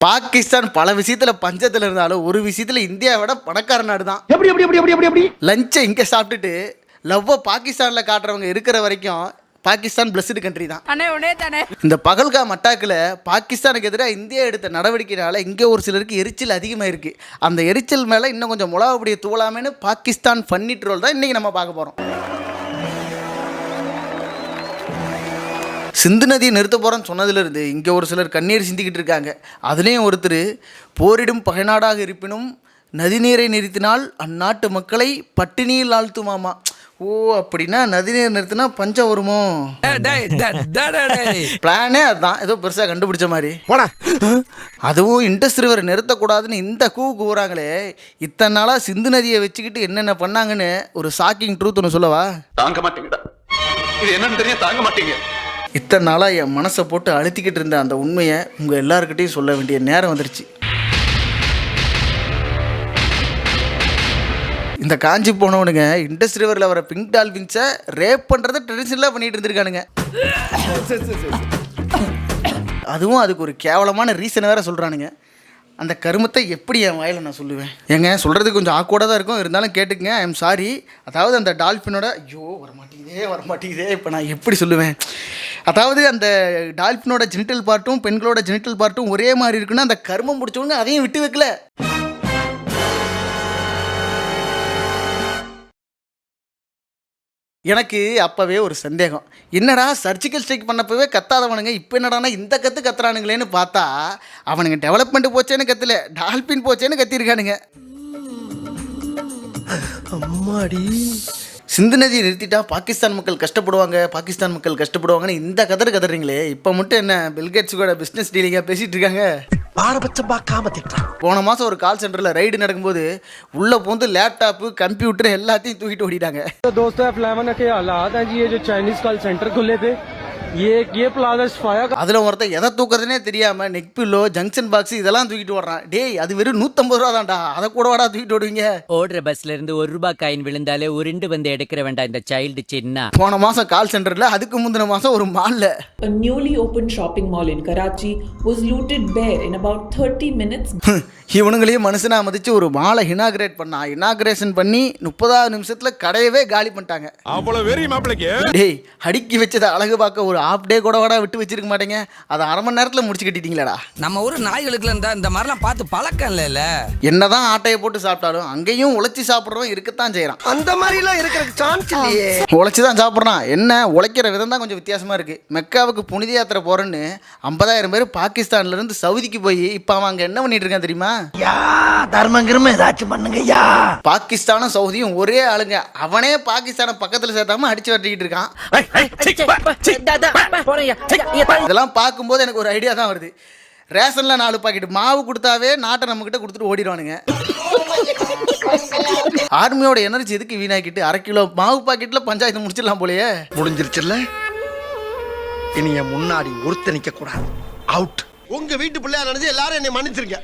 பாகிஸ்தான் பல விஷயத்துல பஞ்சத்துல இருந்தாலும் ஒரு விஷயத்துல இந்தியாவை விட பணக்கார நாடு தான். எப்படி எப்படி எப்படி எப்படி எப்படி லஞ்சை இங்கே சாப்பிட்டுட்டு லவ்வை பாகிஸ்தானில் காட்டுறவங்க இருக்கிற வரைக்கும் பாகிஸ்தான் பிளஸ்டு கண்ட்ரி தான். அண்ணே உடனே தானே. இந்த பகல்காம் அட்டாக்கில் பாகிஸ்தானுக்கு எதிராக இந்தியா எடுத்த நடவடிக்கைனால இங்கே ஒரு சிலருக்கு எரிச்சல் அதிகமாக இருக்குது அந்த எரிச்சல் மேலே இன்னும் கொஞ்சம் முலாவப்படியை தூளாமேன்னு பாகிஸ்தான் ஃபன்னிட் ரோல் தான் இன்றைக்கி நம்ம பார்க்க போகிறோம் சிந்து நதியை நிறுத்த போகிறோன்னு சொன்னதுலேருந்து இங்கே ஒரு சிலர் கண்ணீர் சிந்திக்கிட்டு இருக்காங்க. அதுலேயும் ஒருத்தர் போரிடும் பகைநாடாக இருப்பினும் நதிநீரை நிறுத்தினால் அந்நாட்டு மக்களை பட்டினியில் ஆழ்த்துமாமா. ஓ அப்படின்னா நதிநீர் நிறுத்தினா பஞ்சம் வருமோ? பிளானே அதுதான் ஏதோ பெருசாக கண்டுபிடிச்ச மாதிரி. போடா. அதுவும் இண்டஸ் ரிவர் நிறுத்தக்கூடாதுன்னு இந்த கூ கூறாங்களே இத்தனை நாளாக சிந்து நதியை வச்சுக்கிட்டு என்னென்ன பண்ணாங்கன்னு ஒரு ஷாக்கிங் ட்ரூத் ஒன்று சொல்லவா? தாங்க மாட்டீங்கடா. இது என்னன்னு தெரியும் தாங்க மாட்டீங்க. இத்தனை நாளாக என் மனசை போட்டு அழுத்திக்கிட்டு இருந்த அந்த உண்மையை உங்கள் எல்லாருக்கிட்டையும் சொல்ல வேண்டிய நேரம் வந்துருச்சு. இந்த காஞ்சி போனவனுங்க இண்டஸ்ட்ரி ரிவரில் வர பிங்க் டால்பின்ஸை ரேப் பண்ணுறதை ட்ரெடிஷனலாக பண்ணிகிட்டு இருந்திருக்கானுங்க. அதுவும் அதுக்கு ஒரு கேவலமான ரீசனை வேறு சொல்கிறானுங்க அந்த கருமத்தை எப்படி என் வாயில் நான் சொல்லுவேன்? ஏங்க சொல்கிறதுக்கு கொஞ்சம் ஆக்வர்டாக தான் இருக்கும். இருந்தாலும் கேட்டுக்கங்க ஐ எம் சாரி அதாவது அந்த டால்ஃபினோட ஐயோ வர மாட்டேங்குது இப்போ நான் எப்படி சொல்லுவேன்? அதாவது அந்த டால்ஃபினோட ஜெனிட்டல் பார்ட்டும் பெண்களோட ஜெனிட்டல் பார்ட்டும் ஒரே மாதிரி இருக்குன்னா அந்த கருமம் முடிச்சவங்க அதையும் விட்டு வைக்கல. எனக்கு அப்போவே ஒரு சந்தேகம். என்னடா சர்ஜிக்கல் ஸ்ட்ரைக் பண்ணப்பவே கத்தாதவனுங்க இப்போ என்னடானா இந்த கற்று கத்துறானுங்களேன்னு பார்த்தா அவனுங்க டெவலப்மெண்ட் போச்சேன்னு கத்தல டால்பின் போச்சேன்னு கத்திருக்கானுங்க. அம்மாடி. சிந்து நதியை நிறுத்திட்டா பாகிஸ்தான் மக்கள் கஷ்டப்படுவாங்க பாகிஸ்தான் மக்கள் கஷ்டப்படுவாங்கன்னு இந்த கதறு கதறீங்களே இப்போ மட்டும் என்ன பில்கேட்ஸ் கூட பிஸ்னஸ் டீலிங்காக பேசிகிட்டு இருக்காங்க பாரபட்சம் பார்க்காம திட்டான் போன மாதம் ஒரு கால் சென்டரில் ரைடு நடக்கும்போது உள்ளே பூந்து லேப்டாப்பு கம்ப்யூட்டர் எல்லாத்தையும் தூக்கிட்டு ஓடிட்டாங்க तो दोस्तों एफलेवन के हालात हैं जी ये जो चाइनीज कॉल सेंटर खुले थे அதுல ஒருத்தர் எதை தூக்குறதுனே தெரியாம நெக் பில்லோ ஜங்ஷன் பாக்ஸ் இதெல்லாம் தூக்கிட்டு ஓடுறான். டேய் அது வெறும் நூத்தம்பது ரூபா தான்டா அதை கூட வாடா தூக்கிட்டு ஓடுவீங்க. ஓடுற பஸ்ல இருந்து ஒரு ரூபாய் காயின் விழுந்தாலே ஒரு ரெண்டு வந்து எடுக்கிற வேண்டாம் இந்த சைல்டு சின்ன. போன மாசம் கால் சென்டர்ல அதுக்கு முந்தின மாசம் ஒரு மால்ல A newly opened shopping mall in Karachi was looted bare in about 30 இவனுங்களையும் மனுஷனா மதிச்சு ஒரு மாலை இனாகிரேட் பண்ணா. இனாகிரேஷன் பண்ணி முப்பதாவது நிமிஷத்துல கடையவே காலி பண்ணிட்டாங்க. அவ்வளவு வெறி மாப்பிளைக்கு. டேய் அடுக்கி வச்சதை அழகு பார்க்க ஒரு ஹாஃப் டே கூட வாடா விட்டு வச்சிருக்க மாட்டேங்க அதை அரை மணி நேரத்தில் முடிச்சு கட்டிட்டீங்களாடா நம்ம ஊர் நாய்களுக்குலாம் இருந்தா இந்த மாதிரிலாம் பார்த்து பழக்கம் இல்லைல்ல என்னதான் ஆட்டையை போட்டு சாப்பிட்டாலும் அங்கேயும் உழைச்சி சாப்பிட்றவன் இருக்கத்தான் செய்கிறான் அந்த மாதிரி எல்லாம் இருக்கிறதுக்கு சான்ஸ் இல்லையே உழைச்சி தான் சாப்பிட்றான் என்ன உழைக்கிற விதம் தான் கொஞ்சம் வித்தியாசமாக இருக்குது மெக்காவுக்கு புனித யாத்திரை போகிறேன்னு ஐம்பதாயிரம் பேர் பாகிஸ்தான்லேருந்து சவுதிக்கு போய் இப்போ அவன் அங்கே என்ன பண்ணிட்டு இருக்கான் தெரியுமா யா தர்மம் கிரும ஏதாச்சும் பண்ணுங்க யா பாகிஸ்தானும் சவுதியும் ஒரே ஆளுங்க அவனே பாகிஸ்தானை பக்கத்தில் சேர்த்தாம அடிச்சு வரட்டிக்கிட்டு இருக்கான் இதெல்லாம் பார்க்கும்போது எனக்கு ஒரு ஐடியா தான் வருது. ரேஷனில் நாலு பாக்கெட் மாவு கொடுத்தாவே நாட்டை நம்மக்கிட்ட கொடுத்துட்டு ஓடிடுவானுங்க. ஆர்மியோட எனர்ஜி எதுக்கு வீணாக்கிட்டு? அரை கிலோ மாவு பாக்கெட்டில் பஞ்சாயத்து முடிச்சிடலாம் போலயே. முடிஞ்சிருச்சுல்ல? இனி என் முன்னாடி ஒருத்த நிக்க கூடாது அவுட் உங்க வீட்டு பிள்ளையா நினைச்சு எல்லாரும் என்னை மன்னிச்சிருங்க.